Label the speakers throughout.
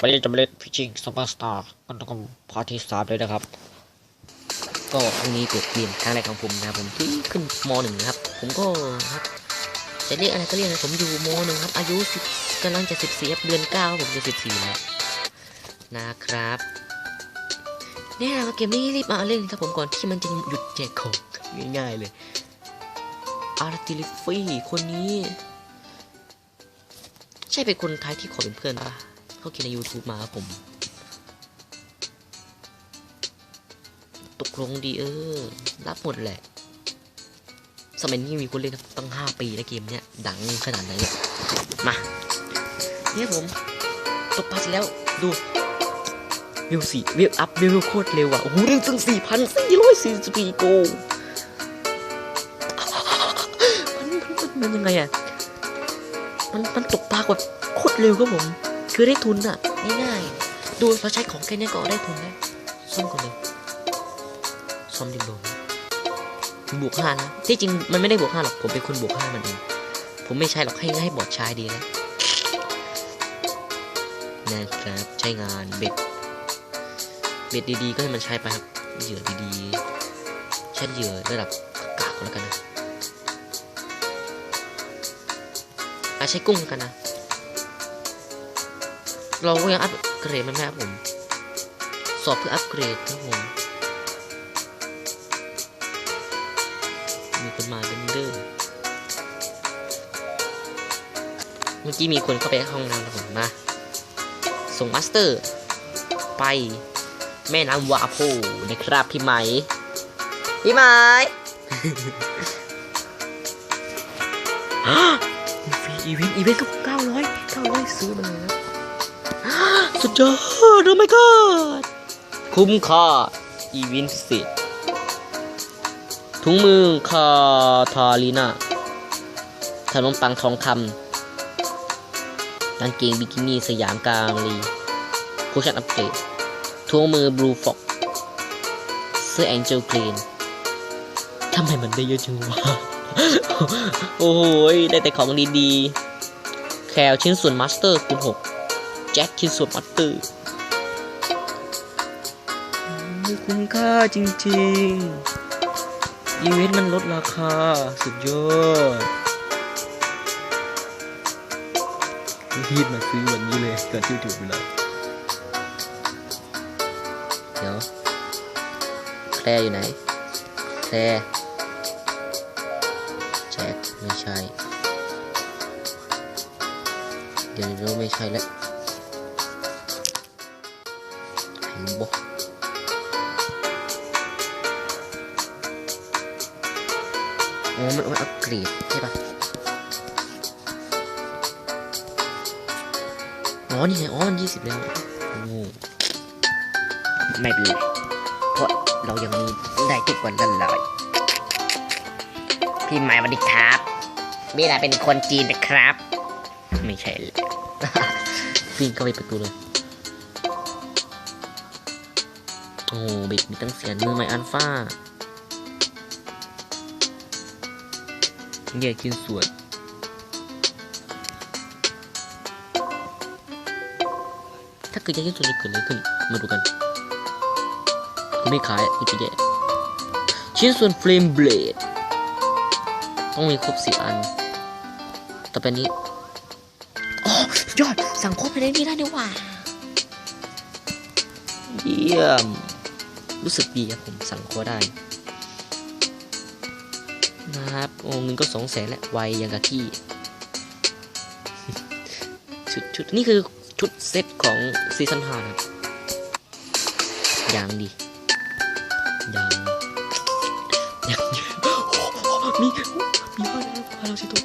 Speaker 1: วันนี้จะมาเล่นฟิชชิงซูเปอร์สตาร์กันตรงพาร์ทที่สามเลยนะครับ
Speaker 2: ก็ครั้งนี้เกิดเปลี่ยนครั้งแรกของผมนะผมที่ขึ้นมหนึ่งนะครับ ผมก็ครับจะเรียกอะไรก็เรียกนะผมอยู่มหนึ่งครับ อายุสิบกำลังจะสิบสี่เดือนเก้าผมจะสิบสี่แล้วนะครับเนี่ยนะครับเกมนี้รีบมาเล่นครับผมก่อนที่มันจะหยุดแจกของง่ายๆเลยอาร์ติลิฟี่คนนี้ ใช่เป็นคนไทยที่ขอเป็นเพื่อนปะ เขาเขียนใน YouTube มาครับผม ตกลงดีเออ รับหมดแหละ สมัยนี้มีคนเล่นตั้ง 5 ปีแล้วเกมเนี้ย ดังขนาดไหนเนี่ยมา เนี่ยผม ตกปลาเสร็จแล้วดูวิวสี่วิวอัพวิวโคตรเร็วอะ โอ้โหเรื่องตั้งสี่พันสี่ร้อยสี่สิบปีโกมันมันมันยังไงอะ มันมันตกปลากว่าโคตรเร็วครับผม คือได้ทุนอะง่ายๆดูเราใช้ของแค่นี้ก็ได้ทุนแล้วซ่อมก่อนเลยซ่อมดินโดบวกห้านะที่จริงมันไม่ได้บวกห้าหรอกผมเป็นคนบวกห้ามันเองผมไม่ใช่หรอกให้ให้บอดใช้ดีแล้วนะครับใช้งานเบ็ดเบ็ดดีๆ ก็ให้มันใช้ไปครับเหยื่อดีๆใช้เหยื่อระดับกากแล้วกันนะอาใช้กุ้งกันนะ เราก็ยังอัปเกรดมันไม่ครับผม สอบเพื่ออัปเกรดครับผม มีคนมาเดินเดินเมื่อกี้มีคนเข้าไปห้องน้ำแล้วผมมา ส่งมาสเตอร์ ไปแม่น้ำวาโพนะครับพี่ไหม พี่ไหมฟรีอีเวนต์อีเวนต์ก็เก้าร้อยเก้าร้อยซื้อมาเลย สุดยอดโอ้ my god คุ้มค่าอีเวนต์พิเศษถุงมือคาทาลีนาขนมปังทองคำกางเกงบิกินี่สยามกาลีโคชั่นอัปเกรดถุงมือบลูฟ็อกเสื้อแองเจลกรีนทำไมมันได้เยอะจังวะ โอ้โห ได้แต่ของดีๆ แคลชิ้นส่วนมาสเตอร์คูณ6 แจ็คชิ้นส่วนมาสเตอร์คุ้มค่าจริงๆ อีเวนต์มันลดราคา สุดยอดรีบมาซื้อวันนี้เลยก่อนที่ถูกเวลาเดี๋ยว แคลอยู่ไหน แคลแจ็คไม่ใช่ เดี๋ยวเราไม่ใช่แล้ว บอกอ๋อมันอัปเกรดใช่ปะอ๋อ นี่ไง อ๋อ มันยี่สิบแล้ว โอ้ไม่เป็นไร เพราะเรายังมีได้ทุกวันนั่นเลยพี่หมายวัสดีครับพี่นายเป็นคนจีนนะครับ ไม่ใช่พี่ก็ไปประตูเลย โอ้เบรกมีตั้งเสียงมือใหม่อัลฟาแยกชิ้นส่วนถ้าเกิดแยกชิ้นส่วนจะเกิดอะไรขึ้น มาดูกันคุณไม่ขายคุณจะแยกชิ้นส่วนเฟรมเบลดต้องมีครบสิบอัน ต่อไปนี้โอ้ยอด สั่งครบภายในนี้ได้นี่หว่า เยี่ยม รู้สึกดีครับผมสั่งโคได้นะครับโอ้เงินก็สองแสนแล้วไวอย่างกับที่ชุดชุดนี่คือชุดเซตของซีซั่นห้าครับย่างดีย่างย่างโอ้มีมีว่าแล้วพาเราสิตัว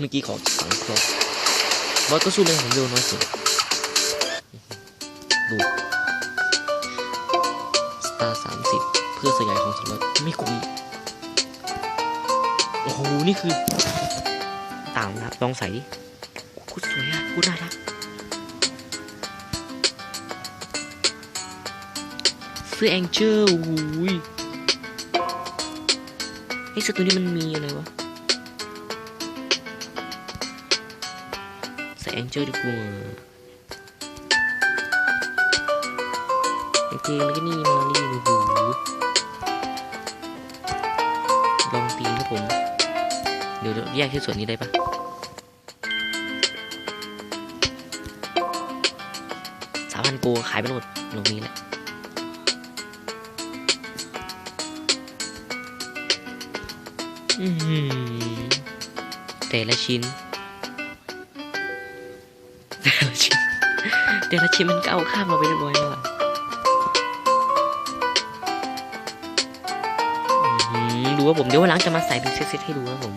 Speaker 2: เมื่อกี้ขอสังเคราะห์บอสก็สู้เลยผมเร็วน้อยสุด ดูสตาร์สามสิบเพื่อสยายของสล็อตไม่คุ้มโอ้โห นี่คือ ต่างนะลองใส่ดิกูสวยอะกูน่ารักเสื้อแองเจิลโอ้โหยไอ้สตัวนี้มันมีอะไรวะใส่แองเจิลดีกว่า โอเคมันก็นี่มานี่บูบูลองตีครับผม เดี๋ยวแยกที่ส่วนนี้ได้ปะสามพันโกขายไปหมดลงนี้แหละแต่ละชิ้น แต่ละชิ้น แต่ละชิ้นมันก็เอาข้ามเราไปเรียบร้อยแล้วอะ ดูว่าผมเดี๋ยววันหลังจะมาใส่เป็นเซตๆให้ดูนะผม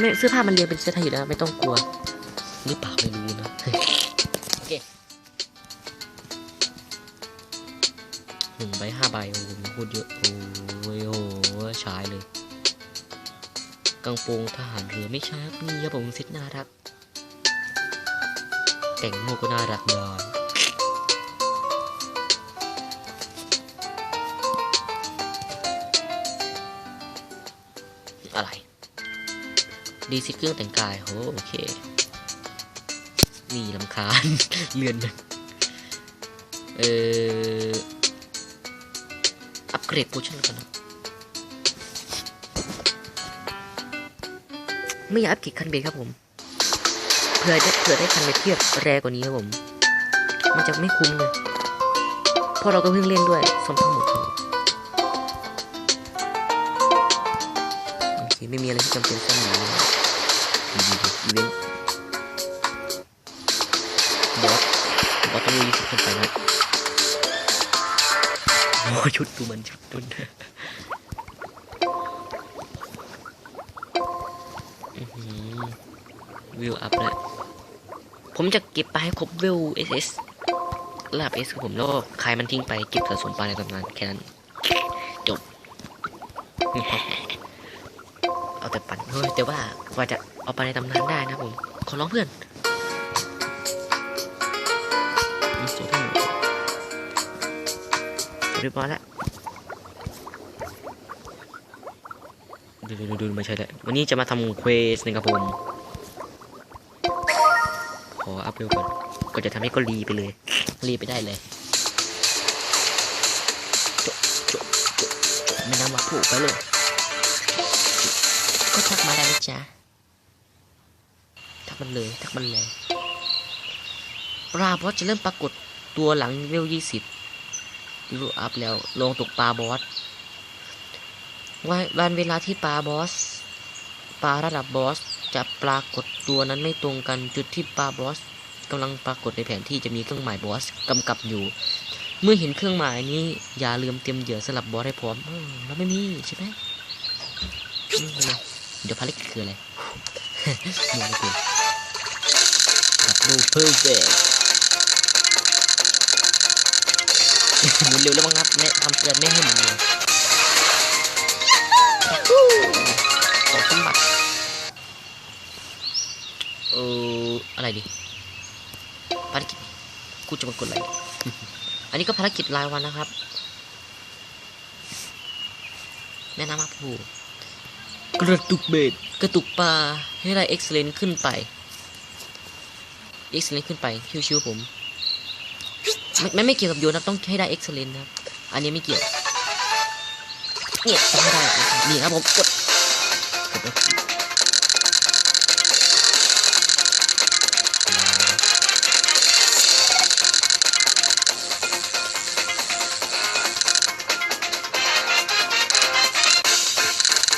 Speaker 2: ไม่เสื้อผ้ามันเรียงเป็นเซตให้อยู่แล้วไม่ต้องกลัวหรือเปล่าไม่รู้นะโอเคหนึ่งใบห้าใบโอ้โหพูดเยอะโอ้ยโอ้โหใช้เลยกางโปรงทหารเรือไม่ใช่ครับนี่ครับผมเซ็ตน่ารัก แต่งโมก็น่ารักเลย ดีซิเครื่องแต่งกายโหโอเค นี่ลำคาญ เลือนเอออัปเกรดโพชั่นกันนะไม่อยากอัพกิจคันเบรครับผมเผื่อได้เผื่อได้คันเบรกที่แบแรงกว่านี้ครับผม มันจะไม่คุ้มเลยเพราะเราก็เพิ่งเล่นด้วยซ้อมทั้งหมดโอเคไม่มีอะไรที่จำเป็นซ่อมอยู่เลย ดีดีอีเวนต์บอสบอสต้องมีสิบขึ้นไปนะโอ้ชุดดูมันชุดตุนวิวอัพแล้วผมจะเก็บไปให้ครบวิวเอสเอสระดับเอสครับผมแล้วก็ขายมันทิ้งไปเก็บสะสมปลาในตำนานแค่นั้นจบ เอาแต่ปั่นเฮ้ยแต่ว่าว่าจะ เอาไปในตำนานได้นะผม ขอร้องเพื่อนอืมสุดท้ายเรียบร้อยแล้วดูดูดูดูไม่ใช่แหละวันนี้จะมาทำเควสนะครับผม ขออัพเร็วก่อนก็จะทำให้ก็รีไปเลย รีไปได้เลยจบจบจบไม่นำมาผูกไปเลย ก็ทักมาได้นะจ๊ะ มันเลย ทักมันเลยปลาบอสจะเริ่มปรากฏตัวหลังเวลยี่สิบรูอัพแล้ว ลงตกปลาบอสวันวันเวลาที่ปลาบอสปลาระดับบอสจะปรากฏตัวนั้นไม่ตรงกันจุดที่ปลาบอสกำลังปรากฏในแผนที่จะมีเครื่องหมายบอสกำกับอยู่ เมื่อเห็นเครื่องหมายนี้ อย่าลืมเตรียมเหยื่อสลับบอสให้พร้อมเออแล้วไม่มีใช่ไหมอืมเอามาเดี๋ยวภารกิจคืออะไรงงไปเลย ดับเบิลเพอร์เฟกหมุนเร็วแล้วมั้งครับแม่ทำเตือนไม่ให้หมุนเร็วฮู้ตกสมบัติเอออะไรดีภารกิจกูจะมากดอะไรอันนี้ก็ภารกิจรายวันนะครับ แนะนำมาผู้กระตุกเบ็ดกระตุกปลาให้ได้เอ็กซ์เลนขึ้นไป เอ็กซ์เลนขึ้นไปชิวๆผมไม่ไม่ไม่เกี่ยวกับโยนนะต้องให้ได้เอ็กซ์เลนครับ อันนี้ไม่เกี่ยวเนี่ยต้องให้ได้นี่ครับผมกดกดแล้ว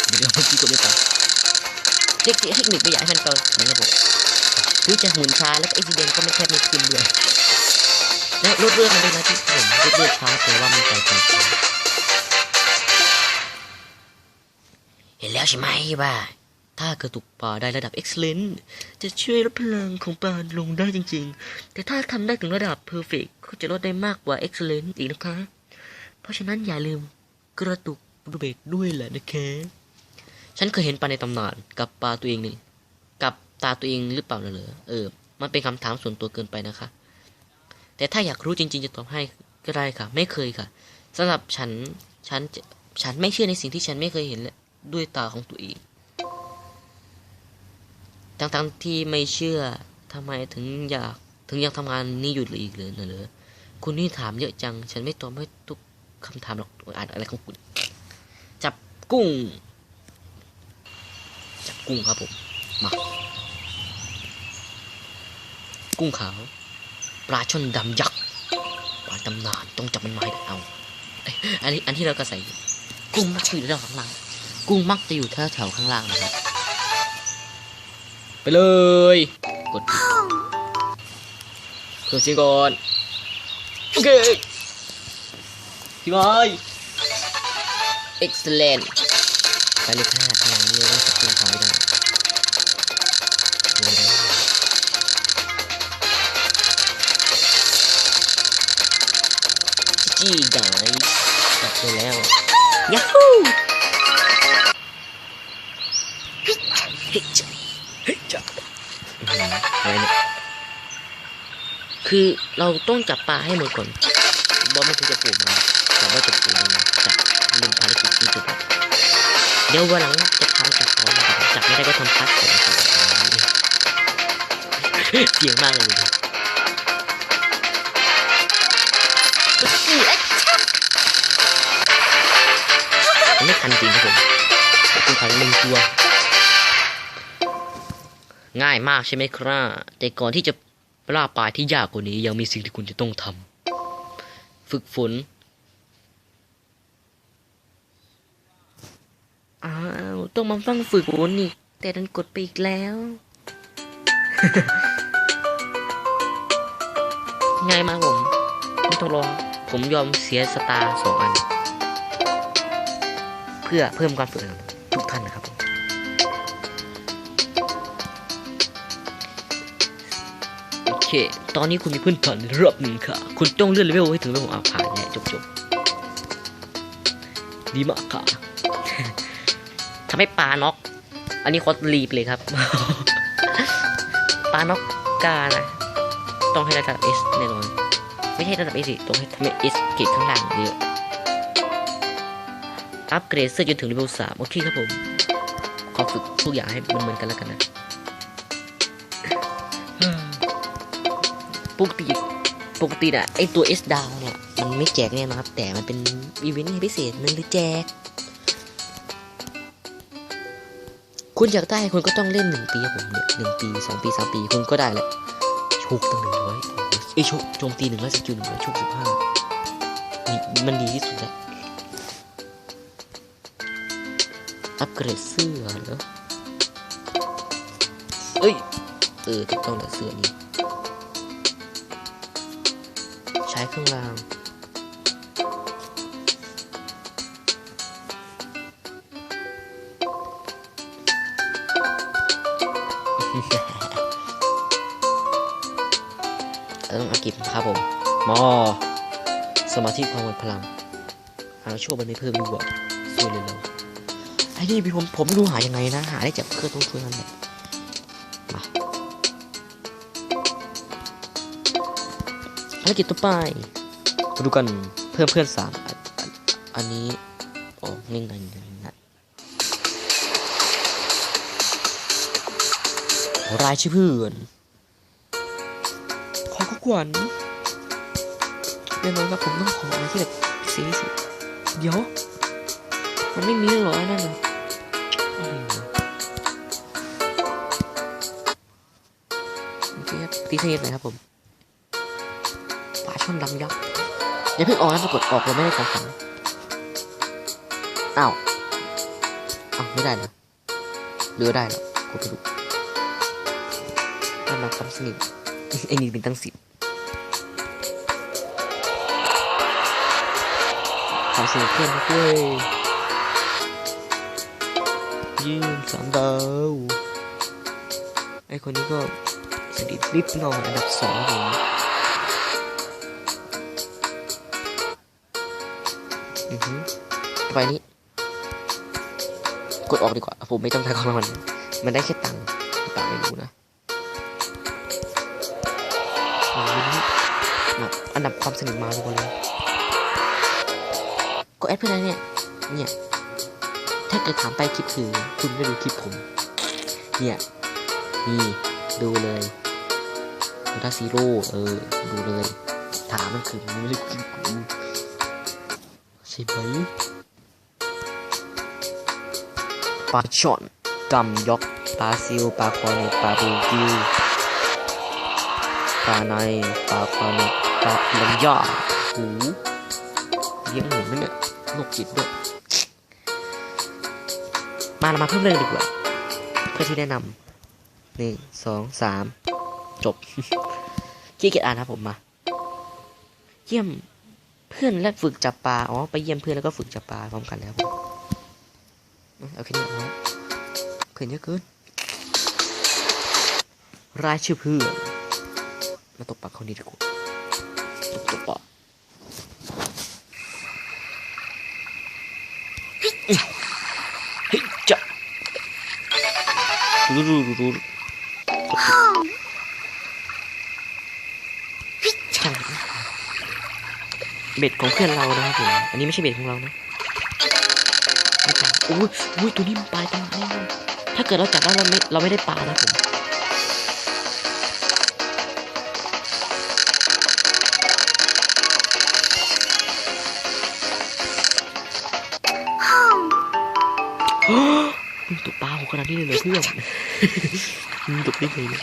Speaker 2: เดี๋ยวเมื่อกี้กดไม่ไปเทคนิคเทคนิคไม่อยากให้มันเกินนี่ครับผม คือจะหมุนช้าแล้วก็อ็กซิเดนก็ไม่แทบไม่ขึ้นเลยและลดเลือดมันด้วยนะที่ผมลดเลือดช้าแต่ว่ามันไปไปเห็นแล้วใช่ไหมว่า ถ้ากระตุกปลาได้ระดับ excellent จะช่วยลดพลังของปลาลงได้จริง ๆ แต่ถ้าทำได้ถึงระดับ perfect ก็จะลดได้มากกว่า excellent อีกนะคะ เพราะฉะนั้นอย่าลืมกระตุกเบรกด้วยแหละนะคะฉันเคยเห็นปลาในตำนานกับปลาตัวเองนี่ ตาตัวเองหรือเปล่าน่ะเหรอเออ มันเป็นคำถามส่วนตัวเกินไปนะคะ แต่ถ้าอยากรู้จริง ๆ จะตอบให้ก็ได้ค่ะ ไม่เคยค่ะสำหรับฉัน ฉันจะฉันไม่เชื่อในสิ่งที่ฉันไม่เคยเห็นเลยด้วยตาของตัวเอง ทั้งๆที่ไม่เชื่อทำไมถึงอยาก ถึงยังทำงานนี้อยู่อีกเลยนะเหรอคุณนี่ถามเยอะจัง ฉันไม่ตอบให้ทุกคำถามหรอกอ่านอะไรของคุณ จับกุ้ง จับกุ้งครับผม มา กุ้งขาว ปลาช่อนดำยักษ์ปลาตำนานต้องจับมันมาให้ได้เอาเอ้ยอันนี้อันที่เราก็ใส่กุ้งมักจะอยู่แถวข้างล่าง กุ้งมักจะอยู่แถวแถวข้างล่างนะครับ ไปเลย กดเพิ่มเสียงก่อนโอเคพี่บอย excellent ไปเลยค่ะ จับไปแล้วยาฮูเฮ้ยเฮ้ยจ้ะเฮ้ยจ้ะอื้อหืออะไรเนี่ยคือเราต้องจับปลาให้หมดก่อนบอสมันถึงจะปลูกมาแต่ว่าจะปลูกมันจับเรื่องภารกิจนี้จบแล้วเดี๋ยววันหลังจะพาไปจับของนะครับจับไม่ได้ก็ทำพัดของนะครับเสียงมากเลยดูมั จริงครับผมคุณขันหนึ่งตัว ง่ายมากใช่ไหมครับ แต่ก่อนที่จะล่าปลาที่ยากกว่านี้ยังมีสิ่งที่คุณจะต้องทำฝึกฝนอ้าวต้องมาฟังฝึกฝนอีกแต่ดันกดไปอีกแล้ว ง่ายมากผม ไม่ต้องรอผมยอมเสียสตาร์สองอัน เพื่อเพิ่มความฝึกทุกท่านนะครับผมโอเค ตอนนี้คุณมีพื้นฐานระดับหนึ่งค่ะ คุณต้องเลื่อนเลเวลให้ถึงเลเวลองอาผ่าเนี่ยจบจบๆ ดีมากค่ะทำให้ปลาน็อก อันนี้คอสรีบเลยครับ ปลาน็อกกานะต้องให้ระดับ S แน่นอน ไม่ใช่ระดับ S สิต้องให้ทำให้ S เกรดข้างล่างเยอะ อัปเกรดเสื้อจนถึงเลเวลสามโอเคครับผมขอฝึกทุกอย่างให้มันเหมือนกันแล้วกันนะปกติปกติอะไอตัว S ดาวเนี่ย มันไม่แจกแน่นะครับ แต่มันเป็นอีเวนต์พิเศษมันเลยแจก คุณอยากได้คุณก็ต้องเล่นหนึ่งปีครับผมเนี่ยหนึ่งปีสองปีสามปีคุณก็ได้แหละโชคตั้งหนึ่งร้อยไอยโชคโจมตีหนึ่งร้อยสกิลหนึ่งร้อยโชคสิบห้ามันดีที่สุดแล้ว อัปเกรดเสื้อเหรอเอ้ย เออถูกต้องแล้วเสื้อนี้ ใช้เครื่องรางเอออากิบครับผม มอ สมาธิความหมดพลังหาชั่วมันไม่เพิ่มดีกว่าสวยเลยเรา ไอ้นี่พี่ผมผมไม่รู้หายังไงนะ หาได้จากเครื่องต้องช่วยนั่นแหละมาภารกิจต่อไปมาดูกันเพิ่มเพื่อนสามอันอันอันนี้โอ้ง่ายง่ายนะรายชื่อเพื่อนขอขวัญแน่นอนครับผมต้องขออะไรที่แบบเศษที่สุดเดี๋ยวมันไม่มีหรอไอ้นั่นน่ะ อะไรวะโอเคครับพิเศษหน่อยครับผมปลาช่อนดำยักษ์อย่าเพิ่งออกนะปรากฏออกเราไม่ได้ของฝังอ้าวอ้าวไม่ได้นะเหลือได้แล้วกดไปดูนั่นเราความสนิทไอ้นี่เป็นตั้งสิบขอเสียงเพื่อนด้วย ยืนสามดาวไอคนนี้ก็สนิทนิดหน่อยอันดับสองผมอือฮึต่อไปนี้ กดออกดีกว่า ผมไม่ต้องใช้ความมัน มันได้แค่ตังค์หรือเปล่าไม่รู้นะอันดับความสนิทมาทุกคนเลย ก็แอดเพื่อนเนี่ย เนี่ย ถ้าเกิดถามไปคลิปคือ คุณไม่ดูคลิปผม เนี่ย นี่ ดูเลยถ้าซีโร่เออ ดูเลย ถามมันคือไม่ได้คือกูใช่ไหมปลาช่อนกำยอกปลาซิวปลาคอนปลาบูกิวปลาในปลาคอนปลาเลี้ยงยาหูเลี้ยงหมูนั่นเนี่ยโรคจิตด้วย มาเรามาเพิ่มเรื่องดีกว่า เพื่อที่แนะนำหนึ่งสองสามจบขี้เกียจอ่านครับผมมา เยี่ยมเพื่อนและฝึกจับปลาอ๋อไปเยี่ยมเพื่อนแล้วก็ฝึกจับปลาพร้อมกันแล้วผมเอาแค่นี้พอเพื่อนเยอะเกินรายชื่อเพื่อนมาตบปากเขาดีดีกว่าตบตบปากเฮ้ยจะ รูรูรูรูใช่เบ็ดของเพื่อนเรานะครับผม อันนี้ไม่ใช่เบ็ดของเรานะโอ้ยโอ้ยตัวนี้มันปลาจังแน่นอนถ้าเกิดเราจับได้เราไม่ เราไม่ได้ปลานะผมมึง ตกปลาโหขนาดนี้เลยเหรอเพื่อนมึงตกได้ไงเนี่ย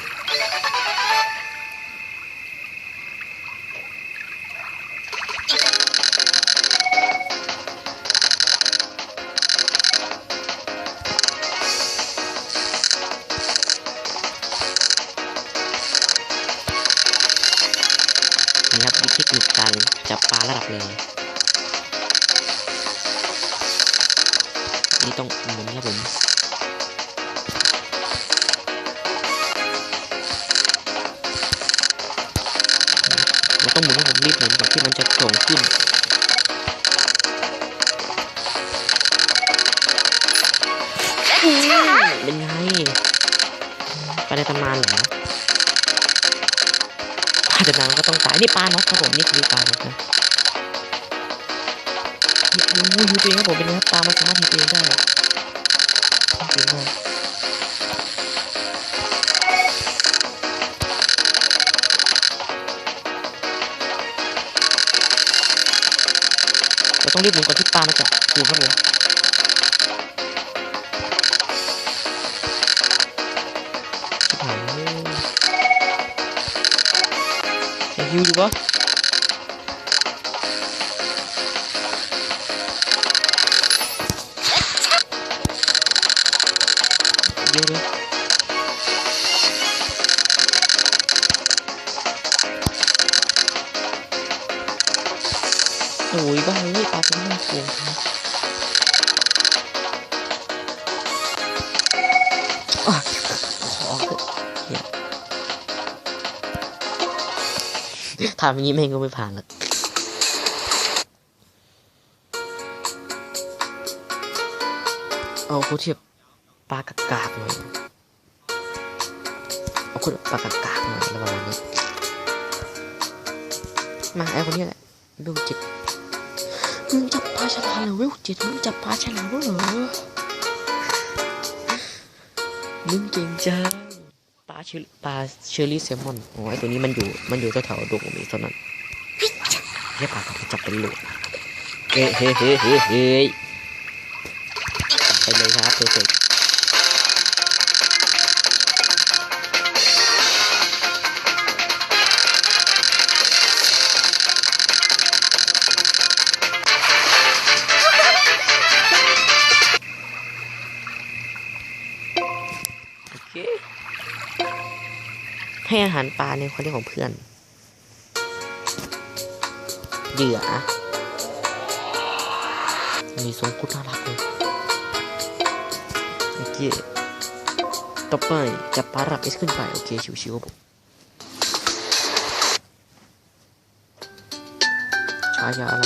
Speaker 2: นี่ครับวิธีเทคนิคการจับปลาระดับเลยนี่ต้องหมุนครับผม เราต้องหมุนให้ผมรีบหมุนก่อนที่มันจะโด่งขึ้นเป็นไงปลาในตำนานเหรอปลาในตำนานก็ต้องตาย นี่ปลานกครับผมนี่คือปลานกนะนี่โอ้ยตัวเองครับผมเป็นไงครับปลามันสามารถฮิวตัวเองได้เหรอเก่งมาก ต้องรีบหมุนก่อนที่ปลามันจะถูกครับผมชิบหายยังฮิวอยู่ปะ อะขอย่างนี้แม่งก็ไม่ผ่านละเอาเขาเทียบปลากากากหน่อยเอาคนปลากากากหน่อยแล้วประมาณนี้ มาไอ้คนนี้แหละดูจิตมึงจับปลาฉลามเหรอเว้ยเจ็ดมึงจับปลาฉลามเหรอ มึงเก่งจังปลาเชอปลาเชอรี่แซลมอนโอ้ไอตัวนี้มันอยู่มันอยู่แถวๆดงมีเท่านั้นเฮ้ยปลาเขาจับเป็นโหลเฮ้เฮ้เฮ้เฮ้เฮ้ยไปเลยครับเพ ให้อาหารปลาในความเรียกของเพื่อน เหยื่อมีทรงคุดน่ารักเลยโอเคต่อไปจับปลารับเอสขึ้นไป โอเค ชิวๆครับผมฉายาอะไร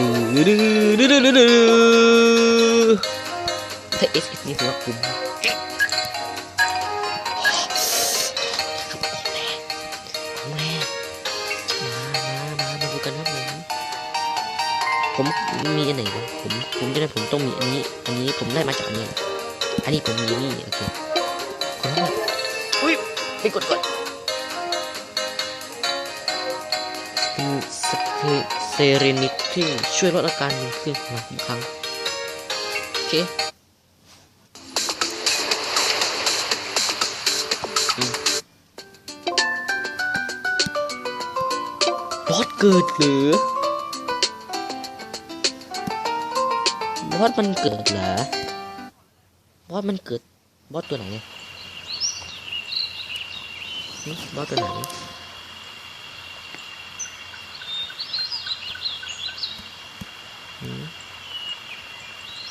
Speaker 2: ของแรกมามามามาดูกันครับผมผมมีอันไหนวะผมผมจะได้ผมต้องมีอันนี้ อันนี้ผมได้มาจากอันนี้ อันนี้ผมมีนี่โอเคขอโทษอุ้ยไปกดก่อนเป็นสเป เซเรนิตี้ช่วยลดอาการมึนขึ้นมาอีกครั้งโอเคบอสเกิดหรือบอสมันเกิดเหรอบอสมันเกิดบอสตัวไหนบอสตัวไหน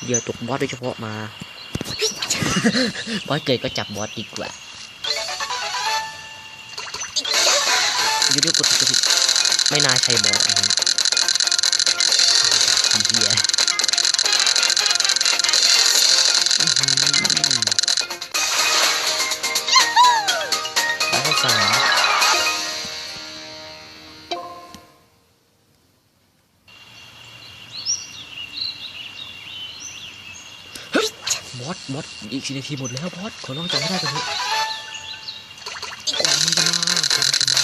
Speaker 2: เดี๋ยวตกบอสโดยเฉพาะมา บอสเกิดก็จับบอสดีกว่าเดี๋ยวเดี๋ยกดกดไม่น่าใช่บอสนะ บอสบอสอีกสี่นาทีหมดแล้วบอสขอลองจับให้ได้ก่อนเถอะกว่ามันจะมากว่ามันจะมา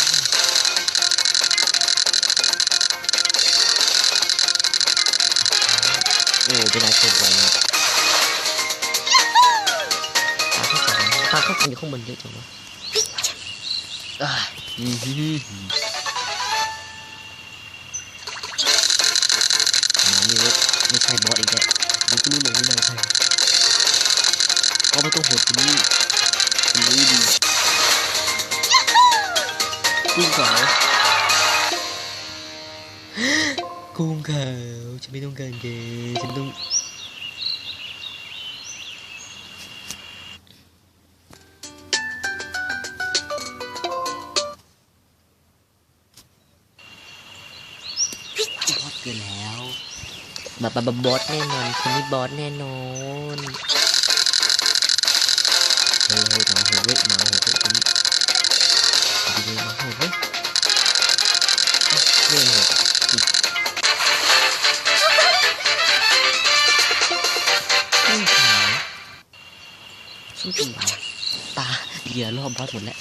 Speaker 2: โอ้เป็นนายเกิดไวมากปลาข้าวสารปลาข้าวสารอยู่ข้างบนเยอะจังวะอ่าอืมฮึฮึฮึมานี่เว้ยไม่ใช่บอสอีกแล้วดูก็รู้เลยไม่น่าใช่ เพราะมันต้องโหดกว่านี้คุณรู้ดีกุ้งขาวกุ้งขาวฉันไม่ต้องการแกฉันต้องบอสเกินแล้วแบบแบบบอสแน่นอนคนนี้บอสแน่นอน เฮ้ยเฮ้ยมาโหดเว้ยมาโหดเว้ยคนนี้ดีเลยมาโหดเว้ยอะเล่นโหดอะอืมอืมขาวสู้จริงตาเหยื่อรอบบอสหมดแล้ว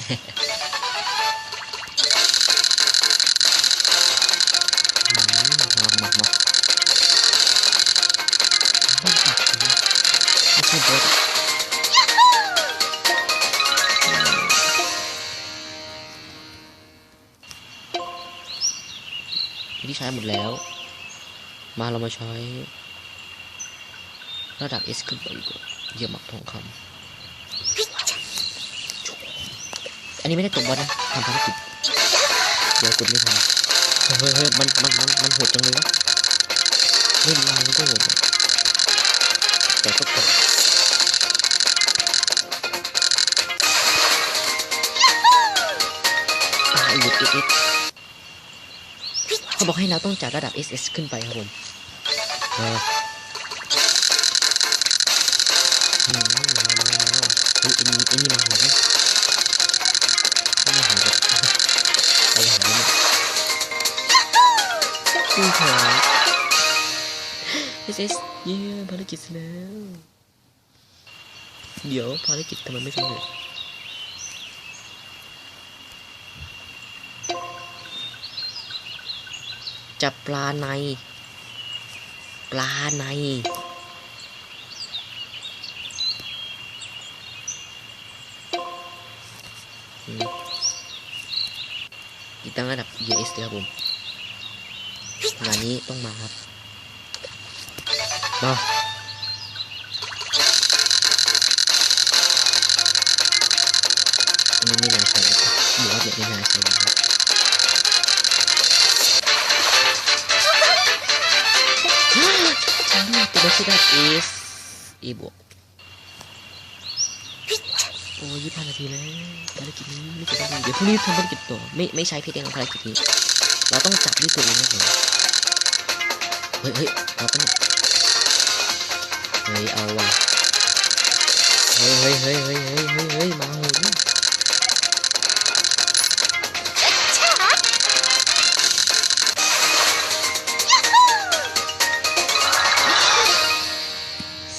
Speaker 2: ที่ใช้หมดแล้ว มาเรามาใช้ ระดับ S ขึ้นไปดีกว่าเยี่ยมหมักทองคำอันนี้ไม่ได้ตบบอสนะทำภารกิจเดี๋ยวกดไม่ทันเฮ้ยเฮ้ยมันมันมันมันโหดจังเลยวะเล่นมามันก็โหดแต่ก็ตกอ่าอีกเอส เขาบอกให้เราต้องจากระดับ SS ขึ้นไปครับผมเอออืมมามามาเฮ้ยไอ้นี่ไอ้นี่มาโหดไหมไม่มาโหดเลยไปหาเนี่ยกุ้งขาว SS เย้ภารกิจเสร็จแล้ว เดี๋ยวภารกิจทำไมไม่สำเร็จ จับปลาใน ปลาในอืมติดตั้งระดับ ES ครับผมงานนี้ต้องมาครับ มาอันนี้ไม่น่าใช่นะครับหรือว่าเดี๋ยวไม่น่าใช่นะครับ ตัวไม่ใช่ได้เอสเอบวกโอ้ยี่สิบห้านาทีแล้วภารกิจนี้ไม่เร็จสักทีเดี๋ยวพรุ่งนี้ทำภารกิจต่อไม่ไม่ใช้เพชรเองภารกิจนี้เราต้องจับด้วยตัวเองนะผมเฮ้ยเฮ้ยเอาไปะเนี่ยเฮ้ยเอาว่ะเฮ้ยเฮ้ยเฮ้ยเฮ้ยเฮ้ยเฮ้ยเฮ้ยมาโหด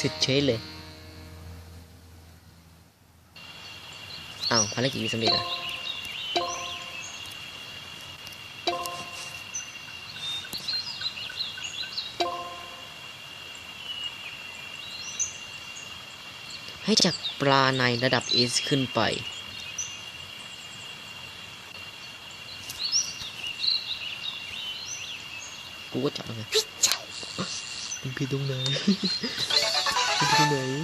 Speaker 2: สร็จเฉยเลยอ้าวภารกิจนี้สำเร็จอะให้จับปลาในระดับ S ขึ้นไป กูก็จับแล้วไงมันผิดตรงไหน มันผิดตรงไหนนี่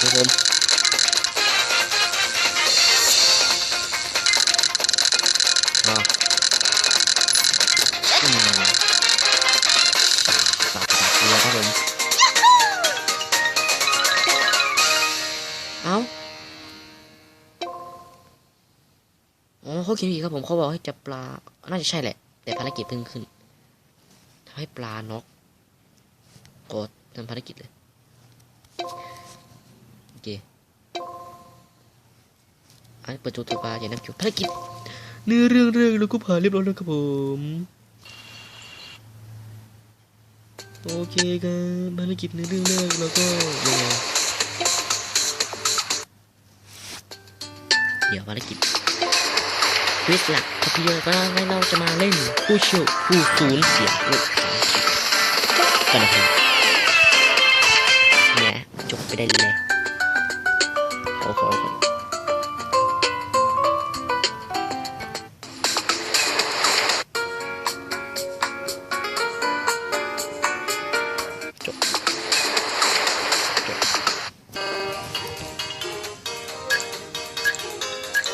Speaker 2: ครับผมอ่าอืมปากปากเรือครับผมเอ้าอ๋อเขาเขียนผิดครับผมเขาบอกให้จับปลา น่าจะใช่แหละ แต่ภารกิจเพิ่งขึ้นทำให้ปลาน็อกกดทำภารกิจเลยโอเคอันนี้เปิดจูตัวปลาอย่างน้ำจุภารกิจเนื้อเรื่องเรื่องเราก็ผ่านเรียบร้อยแล้วครับผมโอเคครับภารกิจในเรื่องแรกเราก็ยังไงเดี๋ยวภารกิจ วิสหลักทพีเยอร์ก็ให้เราจะมาเล่นผู้เชี่ยวผู้ศูนเสียงลูกกันนะครับแหมจบไปได้เลยขอขอก่อนจบจบ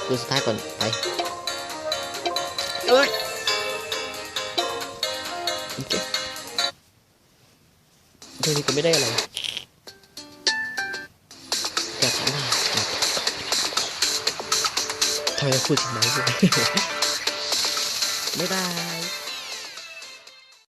Speaker 2: ดูสุดท้ายก่อนไป Gracias.